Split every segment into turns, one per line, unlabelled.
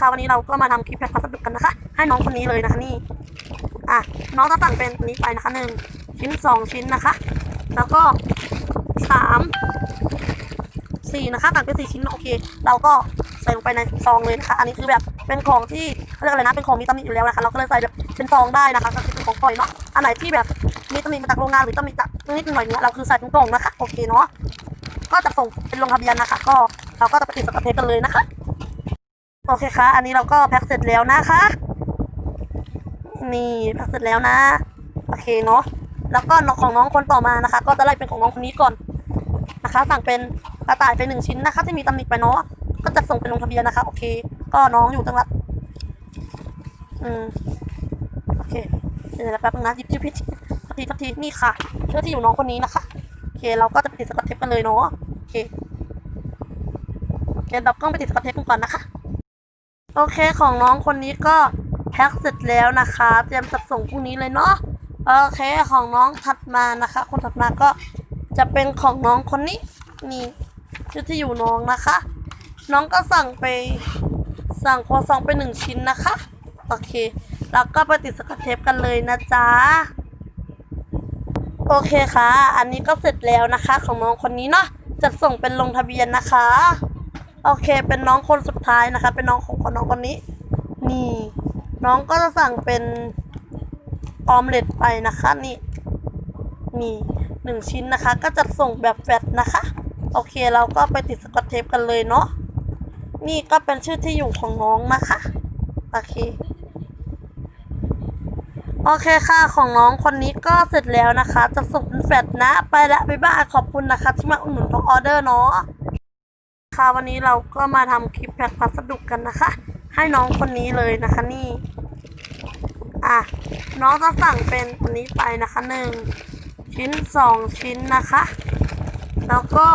ค่ะวันนี้เราก็มาทำคลิปแพ็คพัสดุกันนะคะ ให้น้องคนนี้เลยนะคะนี่อะน้องจะสั่งเป็นนี้ไปนะคะหนึ่งชิ้นสองชิ้นนะคะ แล้วก็สามสี่นะคะสั่งเป็นสี่ชิ้นโอเค เราก็ใส่ลงไปในซองเลยนะคะ อันนี้คือแบบเป็นของที่เขาเรียกอะไรนะเป็นของมีตำหนิอยู่แล้วนะคะ เราก็เลยใส่แบบเป็นซองได้นะคะก็คือเป็นของปล่อยเนาะอันไหนที่แบบมีตำหนิมาจากโรงงานหรือตำหนิจากนิดหน่อยเนี้ยเราคือใส่เป็นกล่องนะคะโอเคเนาะก็จะส่งเป็นลงทะเบียนนะคะ ก็เราก็จะไปติดสกอตเทปกันเลยนะคะ โอเคค่ะอันนี้เราก็แพ็คเสร็จแล้วนะคะ นี่แพ็คเสร็จแล้วนะ โอเคเนาะ แล้วก็น้องของน้องคนต่อมานะคะ ก็จะไล่เป็นของน้องคนนี้ก่อนนะคะ สั่งเป็นกระต่ายไปหนึ่งชิ้นนะคะที่มีตำหนิไปเนาะ ก็จะส่งเป็นลงทะเบียนนะคะ โอเค ก็น้องอยู่จังหวัดอืม โอเค เดี๋ยวแป๊บนึงนะหยิบชื่อพิธีทักทีทักทีนี่ค่ะชื่อที่อยู่น้องคนนี้นะคะ โอเค เราก็จะไปติดสกอตเทปกันเลยเนาะ โอเคโอเคดับกล้องไปติดสกอตเทปกันก่อนนะคะ โอเคของน้องคนนี้ก็แพ็คเสร็จแล้วนะคะเตรียมจัดส่งพรุ่งนี้เลยเนาะโอเคของน้องถัดมานะคะ คนถัดมาก็จะเป็นของน้องคนนี้นี่ชื่อที่อยู่น้องนะคะ น้องก็สั่งไปสั่งครัวซองไปหนึ่งชิ้นนะคะโอเค แล้วก็ไปติดสกอตเทปกันเลยนะจ๊ะโอเคค่ะ อันนี้ก็เสร็จแล้วนะคะ ของน้องคนนี้เนาะจะส่งเป็นลงทะเบียนนะคะ โอเค เป็นน้องคนสุดท้ายนะคะ เป็นน้องของคนน้องคนนี้ นี่ น้องก็จะสั่งเป็นออมเล็ตไปนะคะนี่ นี่หนึ่งชิ้นนะคะ ก็จะส่งแบบแฟตนะคะ โอเคเราก็ไปติดสกอตเทปกันเลยเนาะนี่ก็เป็นชื่อที่อยู่ของน้องนะคะ โอเค โอเคค่ะของน้องคนนี้ก็เสร็จแล้วนะคะ จะส่งเป็นแฟตนะ ไปละบ๊ายบายขอบคุณนะคะ ที่มาอุดหนุนทุกออเดอร์เนาะ ค่ะวันนี้เราก็มาทำคลิปแพ็คพัสดุกันนะคะ ให้น้องคนนี้เลยนะคะนี่ อะ น้องจะสั่งเป็นอันนี้ไปนะคะหนึ่งชิ้นสองชิ้นนะคะ แล้วก็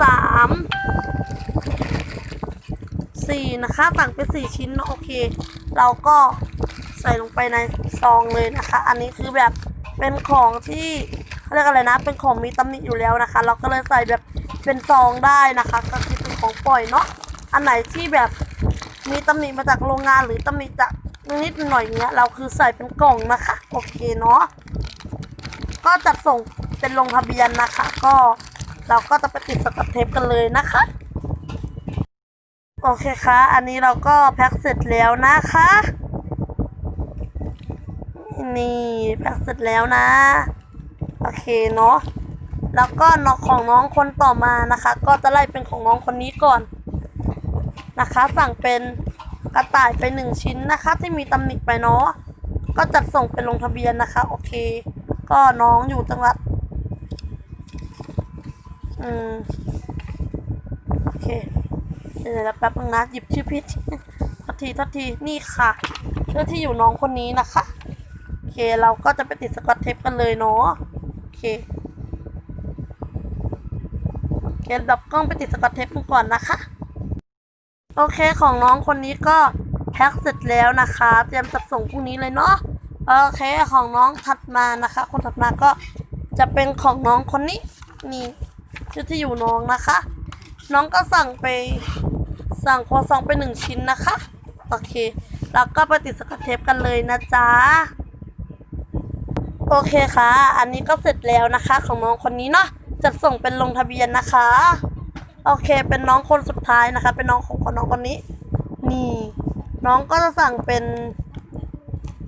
สามสี่นะคะ สั่งไปสี่ชิ้นโอเค เราก็ใส่ลงไปในซองเลยนะคะ อันนี้คือแบบเป็นของที่เขาเรียกอะไรนะ เป็นของมีตำหนิอยู่แล้วนะคะ เราก็เลยใส่แบบ เป็นซองได้นะคะ ก็คือเป็นของปล่อยเนาะอันไหนที่แบบมีตำหนิมาจากโรงงานหรือตำหนิจากนิดหน่อยเงี้ย เราคือใส่เป็นกล่องนะคะ โอเคเนาะก็จะส่งเป็นลงทะเบียนนะคะ ก็เราก็จะไปติดสกอตเทปกันเลยนะคะ โอเคค่ะ อันนี้เราก็แพ็คเสร็จแล้วนะคะ นี่แพ็คเสร็จแล้วนะ โอเคเนาะ แล้วก็นอของน้องคนต่อมานะคะ ก็จะไล่เป็นของน้องคนนี้ก่อนนะคะ สั่งเป็นกระต่ายไปหนึ่งชิ้นนะคะ ที่มีตำหนิไปเนาะก็จัดส่งเป็นลงทะเบียนนะคะ โอเค ก็น้องอยู่จังหวัดอืมโอเคเดี๋ยวแป๊บนึงนะหยิบชื่อพิษทัทีทัทีนี่ค่ะชื่อที่อยู่น้องคนนี้นะคะ โอเคเราก็จะไปติดสกอตเทปกันเลยเนาะโอเค โอเคดับกล้องไปติดสกอตเทปก่อนนะคะ โอเคของน้องคนนี้ก็แพ็คเสร็จแล้วนะคะ เตรียมจัดส่งพรุ่งนี้เลยเนาะโอเคของน้องถัดมานะคะ คนถัดมาก็จะเป็นของน้องคนนี้นี่ชื่อที่อยู่น้องนะคะ น้องก็สั่งไปสั่งครัวซองไปหนึ่งชิ้นนะคะ โอเค แล้วก็ไปติดสกอตเทปกันเลยนะจ๊ะ โอเคค่ะ อันนี้ก็เสร็จแล้วนะคะ ของน้องคนนี้เนาะ จะส่งเป็นลงทะเบียนนะคะ โอเค เป็นน้องคนสุดท้ายนะคะ เป็นน้องของคนน้องคนนี้ นี่ น้องก็จะสั่งเป็น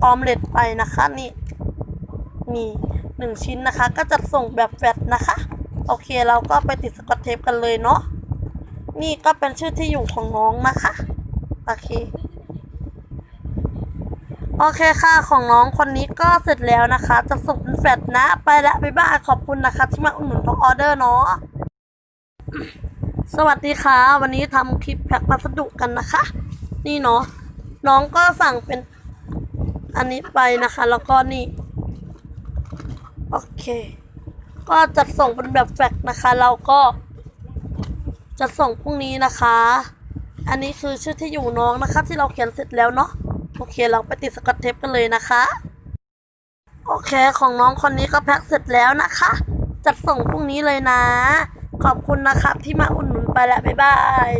ออมเล็ตไปนะคะ นี่ นี่หนึ่งชิ้นนะคะ ก็จะส่งแบบแฟตนะคะ โอเค เราก็ไปติดสกอตเทปกันเลยเนาะ นี่ก็เป็นชื่อที่อยู่ของน้องนะคะ โอเค โอเคค่ะของน้องคนนี้ก็เสร็จแล้วนะคะ จะส่งเป็นแฟตนะ ไปละบ๊ายบายขอบคุณนะคะ ที่มาอุดหนุนทุกออเดอร์เนาะสวัสดีค่ะ วันนี้ทำคลิปแพ็คพัสดุกันนะคะ นี่เนาะน้องก็สั่งเป็นอันนี้ไปนะคะ แล้วก็นี่ โอเค ก็จะส่งเป็นแบบแฟกซ์นะคะ เราก็จะส่งพรุ่งนี้นะคะ อันนี้คือชื่อที่อยู่น้องนะคะ ที่เราเขียนเสร็จแล้วเนาะ โอเค เราไปติดสกอตเทปกันเลยนะคะ โอเคของน้องคนนี้ก็แพ็คเสร็จแล้วนะคะ จัดส่งพรุ่งนี้เลยนะ ขอบคุณนะครับที่มาอุ่นหนุนไปแล้วบ๊ายบาย